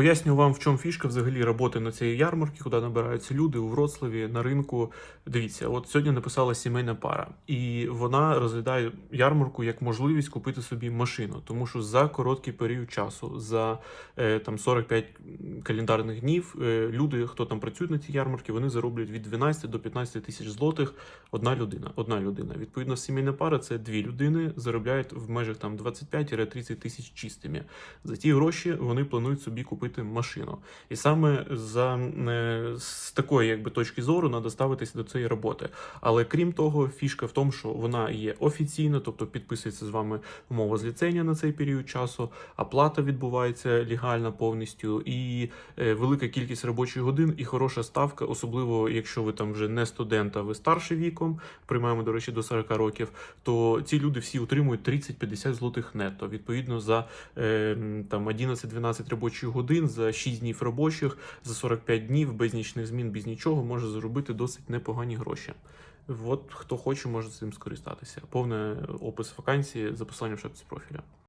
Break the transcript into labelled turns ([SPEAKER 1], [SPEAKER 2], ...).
[SPEAKER 1] Поясню вам, в чому фішка взагалі роботи на цій ярмарці, куди набираються люди у Вроцлаві на ринку. Дивіться, от сьогодні написала сімейна пара, і вона розглядає ярмарку як можливість купити собі машину, тому що за короткий період часу, за е, там 45 календарних днів, е, люди, хто там працюють на цій ярмарці, вони зароблять від 12 до 15 тисяч злотих одна людина. Одна людина. Відповідно, сімейна пара це дві людини, заробляють в межах там 25-30 тисяч чистими. За ті гроші вони планують собі купити машину. І саме за е, з такої якби точки зору треба ставитися до цієї роботи. Але крім того, фішка в тому, що вона є офіційна, тобто підписується з вами умова зліцення на цей період часу, оплата відбувається легально повністю, і е, велика кількість робочих годин і хороша ставка, особливо якщо ви там вже не студент, а ви старший віком, приймаємо, до речі, до 40 років, то ці люди всі отримують 30-50 злотих нетто. Відповідно, за е, там 11-12 робочих годин, за 6 днів робочих, за 45 днів без нічних змін, без нічого може заробити досить непогані гроші. От хто хоче, може цим скористатися. Повний опис вакансії за посиланням в шапці профіля.